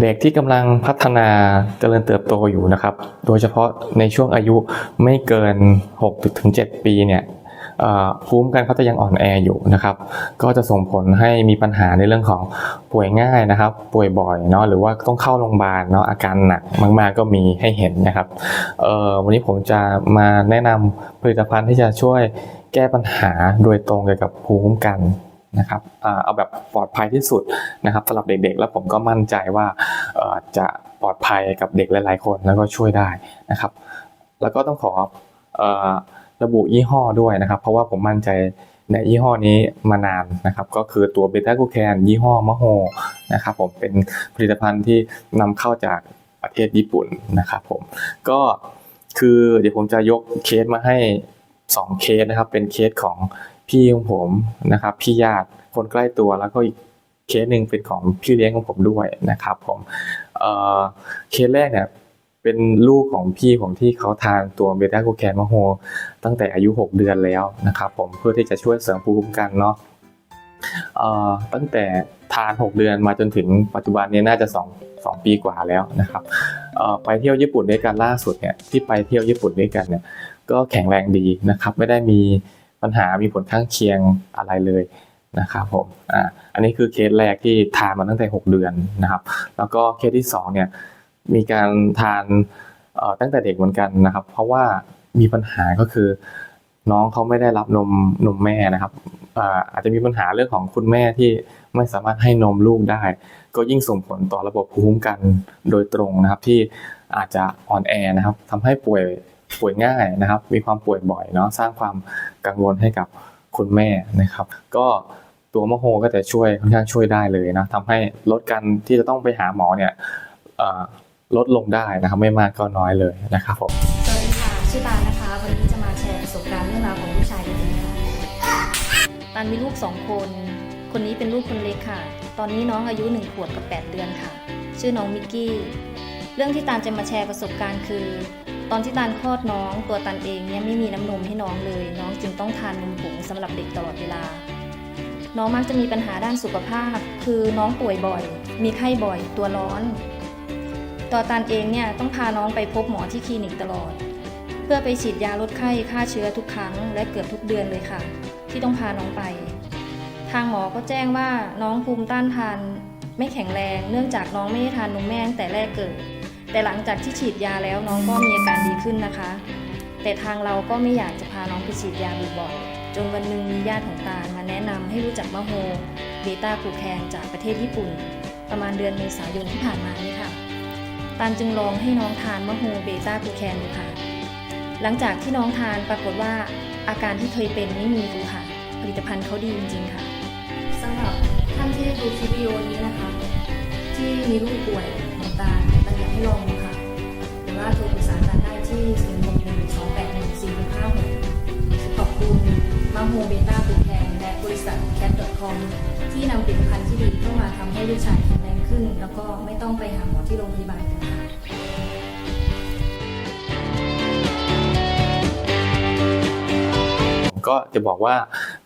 เด็กที่กำลังพัฒนาเจริญเติบโตอยู่นะครับ โดยเฉพาะในช่วงอายุไม่เกิน 6-7 ปีเนี่ยภูมิคุ้มกันเขาจะยังอ่อนแออยู่นะครับ ก็จะส่งผลให้มีปัญหาในเรื่องของป่วยง่ายนะครับ ป่วยบ่อยเนาะหรือว่าต้องเข้าโรงพยาบาลเนาะอาการหนักมาก ๆ ก็มีให้เห็นนะครับวันนี้ผมจะมาแนะนำผลิตภัณฑ์ที่จะช่วยแก้ปัญหาโดยตรงเกี่ยวกับภูมิคุ้มกัน นะครับเอาแบบปลอดภัยที่สุดนะครับสำหรับเด็กๆ แล้วผมก็มั่นใจว่าจะปลอดภัยกับเด็กหลาย ๆ คนแล้วก็ช่วยได้นะครับ แล้วก็ต้องขอเอ่อระบุยี่ห้อด้วยนะครับ เพราะว่าผมมั่นใจในยี่ห้อนี้มานานนะครับ ก็คือตัวเบต้ากูแคนยี่ห้อมะโฮนะครับผมเป็นผลิตภัณฑ์ที่นำเข้าจากประเทศญี่ปุ่นนะครับผมก็คือเดี๋ยวผมจะยกเคสมาให้สองเคสนะครับ เป็นเคสของ พี่ของผมนะครับ พี่ญาติคนใกล้ตัวแล้วก็อีกเคสหนึ่งเป็นของพี่เลี้ยงของผมด้วยนะครับผมเอ่อเคสแรกเนี่ยเป็นลูกของพี่ผมที่เขาทานตัวเบต้าโกแคนมะโฮตั้งแต่อายุ 6 เดือนแล้วนะครับผมเพื่อที่จะช่วยเสริมภูมิคุ้มกันเนาะตั้งแต่ทาน 6 เดือนมาจนถึงปัจจุบันนี้น่าจะ2 2ปีกว่าแล้วนะครับไปเที่ยวญี่ปุ่นด้วยกันล่าสุดเนี่ยที่ไปเที่ยวญี่ปุ่นด้วยกันเนี่ยก็แข็งแรงดีนะครับ ไม่ได้มี ปัญหามีผลข้างเคียงอะไรเลยนะครับผมอ่าอันนี้คือเคสแรกที่ทานมาตั้งแต่ 6 เดือนนะครับ แล้วก็เคสที่สองเนี่ยมีการทานเอ่อตั้งแต่เด็กเหมือนกันนะครับ เพราะว่ามีปัญหาก็คือ น้องเขาไม่ได้รับนมนมแม่นะครับอ่าอาจจะมีปัญหาเรื่องของคุณแม่ที่ไม่สามารถให้นมลูกได้ ก็ยิ่งส่งผลต่อระบบภูมิคุ้มกันโดยตรงนะครับ ที่อาจจะอ่อนแอนะครับทำให้ป่วย ป่วยง่ายนะครับ มีความป่วยบ่อยเนาะสร้างความกังวลให้กับคุณแม่นะครับ ก็ตัวมะโฮก็จะช่วยค่อนข้างช่วยได้เลยนะทำให้ลดการที่จะต้องไปหาหมอเนี่ยลดลงได้นะครับไม่มากก็น้อยเลยนะครับผมสวัสดีค่ะชื่อตานะคะ วันนี้จะมาแชร์ประสบการณ์เรื่องราวของลูกชายคนนี้ค่ะตาลมีลูกสองคน คนนี้เป็นลูกคนเล็กค่ะ ตอนนี้น้องอายุ1ขวบกับ 8 เดือนค่ะ ชื่อน้องมิกกี้ เรื่องที่ตาลจะมาแชร์ประสบการณ์คือ ตอนที่ตาลคลอดน้องตัวตาลเองเนี่ยไม่มีน้ำนมให้น้องเลย น้องจึงต้องทานนมผงสำหรับเด็กตลอดเวลา น้องมักจะมีปัญหาด้านสุขภาพ คือน้องป่วยบ่อย มีไข้บ่อย ตัวร้อน ตัวตานเองเนี่ยต้องพาน้องไปพบหมอที่คลินิกตลอด เพื่อไปฉีดยาลดไข้ฆ่าเชื้อทุกครั้ง และเกือบทุกเดือนเลยค่ะ ที่ต้องพาน้องไป ทางหมอก็แจ้งว่าน้องภูมิต้านทาน ไม่แข็งแรง เนื่องจากน้องไม่ได้ทานนมแม่ตั้งแต่แรกเกิด แต่หลังจากที่ฉีดยาแล้วน้องก็มีอาการดีขึ้นนะคะ แต่ทางเราก็ไม่อยากจะพาน้องไปฉีดยาบ่อยๆจนวันหนึ่งมีญาติของตาลมาแนะนำให้รู้จักมะโฮเบต้ากูแคนจากประเทศญี่ปุ่น ประมาณเดือนเมษายนที่ผ่านมานี้ค่ะตานจึงลองให้น้องทานมะฮูเบต้ากูแคนดูค่ะ หลังจากที่น้องทานปรากฏว่าอาการที่เคยเป็นไม่มีเลยค่ะ ผลิตภัณฑ์เขาดีจริง ๆ ค่ะสำหรับท่านที่ดูคลิปวิดีโอนี้นะคะ ที่มีลูกป่วยของตา ลตานอยากให้ลองดูค่ะ หรือว่าโทรปรึกษาตานได้ที่0 6 1 2 8 1 4 6 5 6ขอบคุณมะฮูเบต้ากูแคนและบริษัท cat.com ที่นำผลิตภัณฑ์ที่ดีเข้ามาทำให้ลูกชายแข็งแรงขึ้น แล้วก็ไม่ต้องไปหาหมอที่โรงพยาบาลกันค่ะก็จะบอกว่า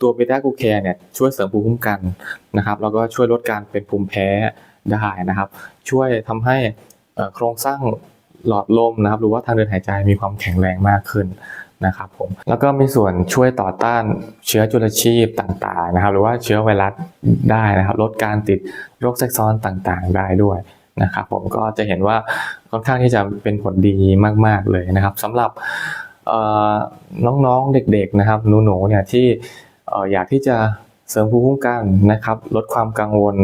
ตัวเบต้ากูแคร์เนี่ยช่วยเสริมภูมิคุ้มกันนะครับแล้วก็ช่วยลดการเป็นภูมิแพ้ได้นะครับ ช่วยทำให้ โครงสร้างหลอดลมนะครับหรือว่าทางเดินหายใจมีความแข็งแรงมากขึ้นนะครับผมแล้วก็มีส่วนช่วยต่อต้านเชื้อจุลชีพต่างๆนะครับ หรือว่าเชื้อไวรัสได้นะครับ ลดการติดโรคแทรกซ้อนต่างๆ ได้ด้วยนะครับ ผมก็จะเห็นว่าค่อนข้างที่จะเป็นผลดีมากๆเลยนะครับสำหรับน้องๆเด็กๆนะครับหนูๆเนี่ยที่เอ่อยากที่จะเสริมภูมิคุ้มกันนะครับ ลดความกังวล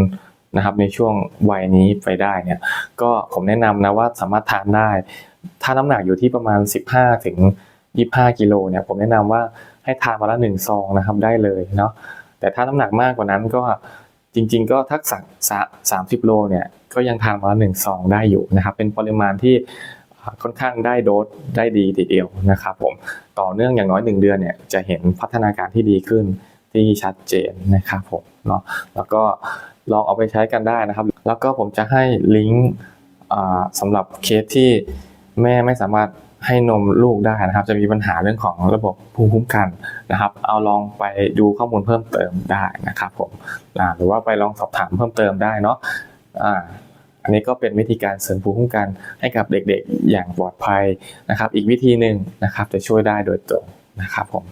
นะครับในช่วงวัยนี้ไปได้เนี่ยก็ผมแนะนำนะว่าสามารถทานได้ ถ้าน้ำหนักอยู่ที่ประมาณ 15 ถึง 25 กิโลเนี่ยผมแนะนำว่าให้ทานวันละหนึ่งซองนะครับได้เลยเนาะแต่ถ้าน้ำหนักมากกว่านั้นก็จริง ๆ ก็ทักษะสามสิบโลเนี่ยก็ยังทานวันละหนึ่งซองได้อยู่นะครับเป็นปริมาณที่ค่อนข้างได้โดสได้ดีทีเดียวนะครับผมต่อเนื่องอย่างน้อย 1 เดือนเนี่ยจะเห็นพัฒนาการที่ดีขึ้นที่ชัดเจนนะครับผมเนาะแล้วก็ ลองเอาไปใช้กันได้นะครับ แล้วก็ผมจะให้ลิงก์สำหรับเคสที่แม่ไม่สามารถให้นมลูกได้นะครับ จะมีปัญหาเรื่องของระบบภูมิคุ้มกันนะครับ เอาลองไปดูข้อมูลเพิ่มเติมได้นะครับผมหรือว่าไปลองสอบถามเพิ่มเติมได้เนาะอ่าอันนี้ก็เป็นวิธีการเสริมภูมิคุ้มกันให้กับเด็กๆอย่างปลอดภัยนะครับ อีกวิธีหนึ่งนะครับจะช่วยได้โดยตรงนะครับผม